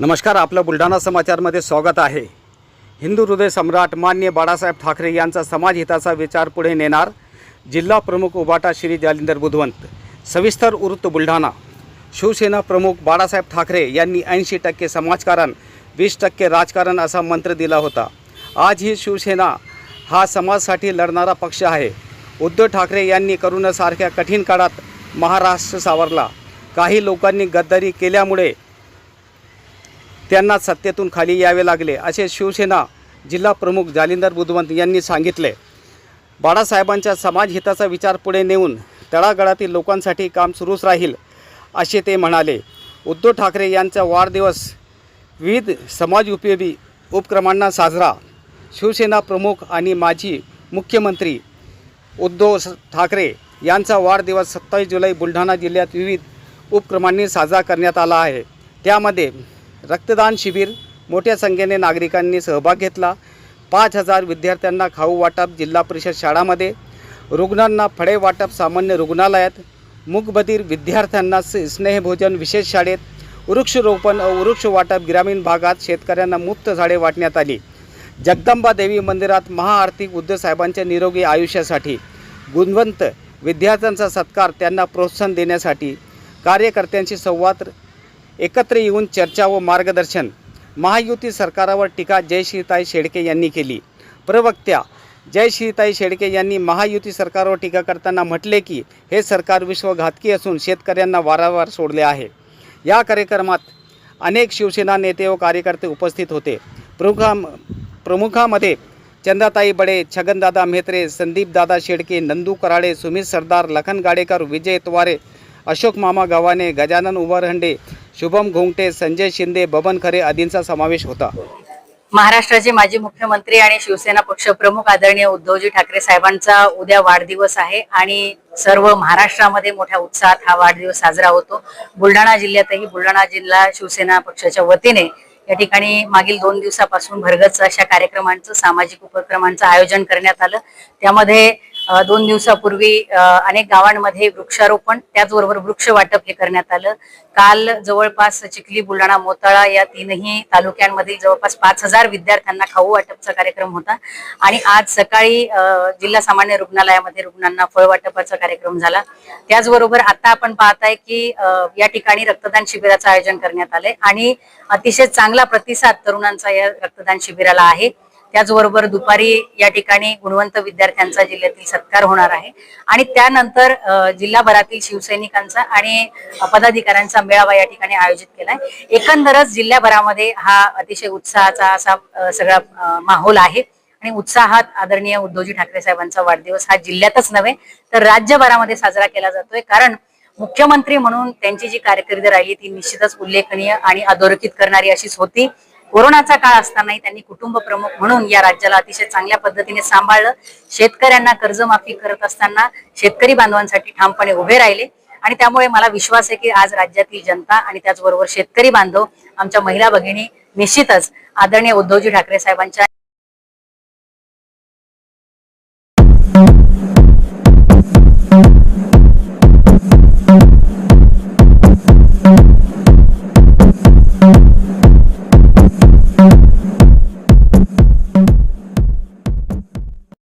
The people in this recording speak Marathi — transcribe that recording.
नमस्कार आपलं बुलढाणा समाचारमध्ये स्वागत आहे. हिंदू हृदय सम्राट मान्य बाळासाहेब ठाकरे यांचा समाजहिताचा विचार पुढे नेणार जिल्हा प्रमुख उबाटा श्री जालिंदर बुधवंत सविस्तर वृत्त बुलढाणा. शिवसेना प्रमुख बाळासाहेब ठाकरे यांनी ऐंशी टक्के समाजकारण वीस टक्के राजकारण असा मंत्र दिला होता. आज ही शिवसेना हा समाजासाठी लढणारा पक्ष आहे. उद्धव ठाकरे यांनी करोनासारख्या कठीण काळात महाराष्ट्र सावरला. काही लोकांनी गद्दारी केल्यामुळे त्यांना सत्तेतून खाली यावे लागले असे शिवसेना जिल्हा प्रमुख जालिंदर बुधवंत यांनी सांगितले. बाळासाहेबांच्या समाजहिताचा विचार पुढे नेऊन तळागाळातील लोकांसाठी काम सुरूच राहील असे ते म्हणाले. उद्धव ठाकरे यांचा वाढदिवस विविध समाजउपयोगी उपक्रमांना साजरा. शिवसेना प्रमुख आणि माजी मुख्यमंत्री उद्धव ठाकरे यांचा वाढदिवस सत्तावीस जुलै बुलढाणा जिल्ह्यात विविध उपक्रमांनी साजरा करण्यात आला आहे. त्यामध्ये रक्तदान शिबिर मोठ्या संख्येने नागरिकांनी सहभाग घेतला. पाच हजार विद्यार्थ्यांना खाऊ वाटप जिल्हा परिषद शाळामध्ये रुग्णांना फळे वाटप सामान्य रुग्णालयात मुकबधीर विद्यार्थ्यांना स्नेहभोजन विशेष शाळेत वृक्षरोपण व वृक्ष वाटप ग्रामीण भागात शेतकऱ्यांना मुक्त झाडे वाटण्यात आली. जगदंबा देवी मंदिरात महाआर्थिक उद्धव साहेबांच्या निरोगी आयुष्यासाठी गुणवंत विद्यार्थ्यांचा सत्कार त्यांना प्रोत्साहन देण्यासाठी कार्यकर्त्यांशी संवाद एकत्र येऊन चर्चा व मार्गदर्शन महायुती सरकारावर टीका जयश्रीताई शेडके यांनी केली. प्रवक्त्या जयश्रीताई शेडके यांनी महायुती सरकारवर टीका करताना म्हटले की हे सरकार विश्वघातकी असून शेतकऱ्यांना वारंवार सोडले आहे. या कार्यक्रमात अनेक शिवसेना नेते व कार्यकर्ते उपस्थित होते. प्रमुखा प्रमुखामध्ये चंदाताई बडे छगनदादा म्हेत्रे संदीपदादा शेडके नंदू कराळे सुमित सरदार लखन गाडेकर विजय तवारे अशोक मामा गव्हाणे गजानन उबरहंडे शुभम घोंगटे संजय शिंदे बबन खरे आदींचा समावेश होता. महाराष्ट्राचे माजी मुख्यमंत्री आणि शिवसेना पक्ष प्रमुख आदरणीय उद्धवजी ठाकरे साहेबांचा उद्या वाढदिवस आहे आणि सर्व महाराष्ट्रामध्ये मोठ्या उत्साहात हा वाढदिवस साजरा होतो. बुलढाणा जिल्ह्यातही बुलढाणा जिल्हा शिवसेना पक्षाच्या वतीने या ठिकाणी मागील दोन दिवसापासून भरगच अशा कार्यक्रमांचं सामाजिक उपक्रमांचं आयोजन करण्यात आलं. त्यामध्ये दोन दिवसापूर्वी अनेक गावांमध्ये वृक्षारोपण त्याचबरोबर वृक्ष वाटप हे करण्यात आलं. काल जवळपास चिखली बुलढाणा मोताळा या तीनही तालुक्यांमध्ये जवळपास पाच हजार विद्यार्थ्यांना खाऊ वाटपचा कार्यक्रम होता. आणि आज सकाळी जिल्हा सामान्य रुग्णालयामध्ये रुग्णांना फळ वाटपाचा कार्यक्रम झाला. त्याचबरोबर आता आपण पाहताय की या ठिकाणी रक्तदान शिबिराचं आयोजन करण्यात आलंय. आणि अतिशय चांगला प्रतिसाद तरुणांचा या रक्तदान शिबिराला आहे. त्याचबरोबर दुपारी या ठिकाणी गुणवंत विद्यार्थ्यांचा जिल्ह्यातील सत्कार होणार आहे. आणि त्यानंतर जिल्हाभरातील शिवसैनिकांचा आणि पदाधिकाऱ्यांचा मेळावा या ठिकाणी आयोजित केलाय. एकंदरच जिल्ह्याभरामध्ये हा अतिशय उत्साहाचा असा सगळा माहोल आहे. आणि उत्साहात आदरणीय उद्धवजी ठाकरे साहेबांचा वाढदिवस हा जिल्ह्यातच नव्हे तर राज्यभरामध्ये साजरा केला जातोय. कारण मुख्यमंत्री म्हणून त्यांची जी कारकीर्द राहिली ती निश्चितच उल्लेखनीय आणि अधोरेखित करणारी अशीच होती. कोरोनाचा काळ असतानाही त्यांनी कुटुंब प्रमुख म्हणून या राज्याला अतिशय चांगल्या पद्धतीने सांभाळलं. शेतकऱ्यांना कर्जमाफी करत असताना शेतकरी बांधवांसाठी ठामपणे उभे राहिले. आणि त्यामुळे मला विश्वास आहे की आज राज्यातील जनता आणि त्याचबरोबर शेतकरी बांधव आमच्या महिला भगिनी निश्चितच आदरणीय उद्धवजी ठाकरे साहेबांच्या